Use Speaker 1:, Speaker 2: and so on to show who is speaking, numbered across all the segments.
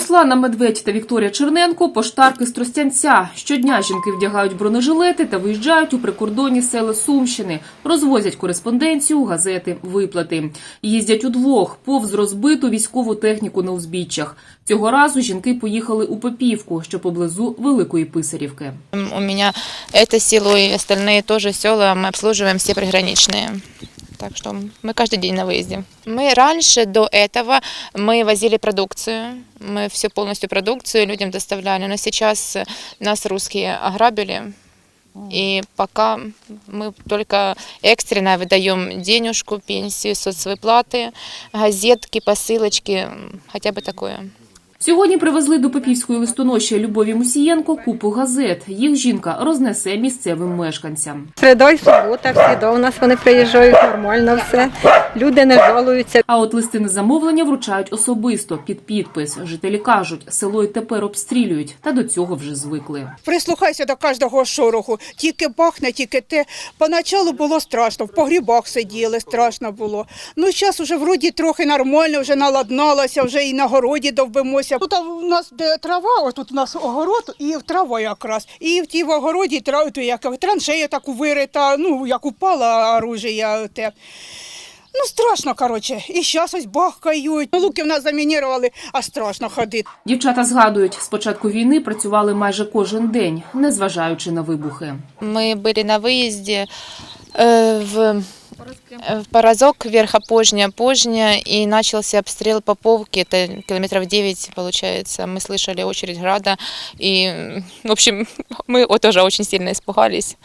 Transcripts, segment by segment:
Speaker 1: Руслана Медведь та Вікторія Черненко поштарки з Тростянця. Щодня жінки вдягають бронежилети та виїжджають у прикордонні села Сумщини, розвозять кореспонденцію, газети, виплати. Їздять удвох повз розбиту військову техніку на узбіччях. Цього разу жінки поїхали у Попівку, що поблизу Великої Писарівки.
Speaker 2: У меня это село и остальные тоже села мы обслуживаем все приграничные. Так что мы каждый день на выезде. Мы раньше, до этого, мы возили продукцию. Мы всю полностью продукцию людям доставляли. Но сейчас нас русские ограбили. И пока мы только экстренно выдаем денежку, пенсию, соцвыплаты, газетки, посылочки, хотя бы такое.
Speaker 1: Сьогодні привезли до Попівської листоноші Любові Мусієнко купу газет. Їх жінка рознесе місцевим мешканцям.
Speaker 3: Середа і субота, всі до нас вони приїжджають нормально все. Люди не жалуються.
Speaker 1: А от листи на замовлення вручають особисто під підпис. Жителі кажуть, село й тепер обстрілюють, та до цього вже звикли.
Speaker 4: Прислухайся до кожного шороху. Тільки бахне, тільки те. Поначалу було страшно, в погрібах сиділи, страшно було. Ну, зараз вже вроді трохи нормально, вже наладналося, вже і на городі довбимося Тут у нас де трава, ось тут у нас огород і трава якраз. І в тій в огороді тра- то як траншея таку вирита, ну, як упала оружие те. Ну, страшно, коротше. І зараз ось бахкають. Ну, Луки в нас замінірували, а страшно ходити.
Speaker 1: Дівчата згадують, з початку війни працювали майже кожен день, незважаючи на вибухи.
Speaker 2: Мы были на выезде э, в, э, в Порозок, Верхопожня, Пожня, и начался обстрел Поповки, это километров 9 получается. Мы слышали очередь града, и, м, в общем, мы вот тоже очень сильно испугались.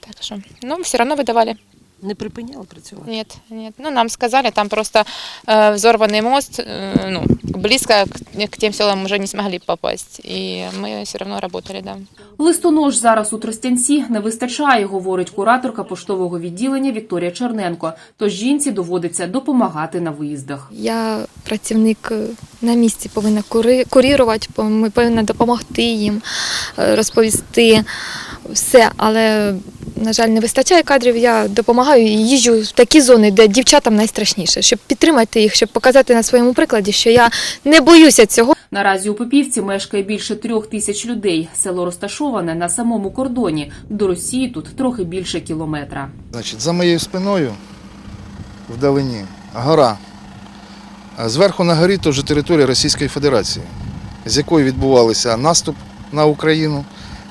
Speaker 2: Так что, ну, все равно выдавали.
Speaker 5: Не припиняли працювати?
Speaker 2: Нет, нет. Ну, нам сказали, там просто э, взорванный мост, э, ну, близко к, к тем селам уже не смогли попасть, и мы все равно работали, да.
Speaker 1: Листонож зараз у Тростянці не вистачає, говорить кураторка поштового відділення Вікторія Черненко. Тож жінці доводиться допомагати на виїздах.
Speaker 6: Я працівник е, на місці повинна кури- курірувати, пов- ми повинна допомогти їм, е, розповісти все. Але, на жаль, не вистачає кадрів. Я допомагаю і їжджу в такі зони, де дівчатам найстрашніше, щоб підтримати їх, щоб показати на своєму прикладі, що я не боюся цього.
Speaker 1: Наразі у Попівці мешкає більше трьох тисяч людей. Село розташоване на самому кордоні. До Росії тут трохи більше кілометра.
Speaker 7: Значить, за моєю спиною вдалині гора. А Зверху на горі то вже територія Російської Федерації, з якої відбувався наступ на Україну,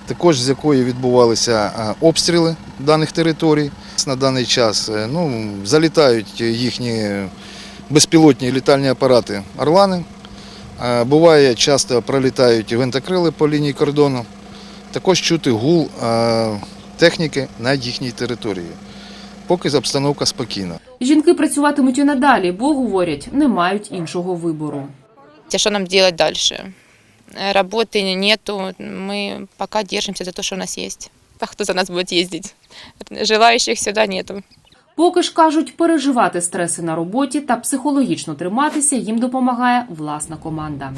Speaker 7: також з якої відбувалися обстріли даних територій. На даний час е, ну, залітають їхні безпілотні літальні апарати Орлани. Е, Буває, часто пролітають гвинтокрили по лінії кордону. Також чути гул е, техніки на їхній території. Поки обстановка спокійна.
Speaker 1: Жінки працюватимуть і надалі, бо говорять, не мають іншого вибору.
Speaker 2: Что нам делать дальше? Э, Работы нету, мы пока держимся за то, что у нас есть. А кто за нас будет ездить? Желающих сюда нету.
Speaker 1: Поки ж кажуть, переживати стреси на роботі та психологічно триматися їм допомагає власна команда.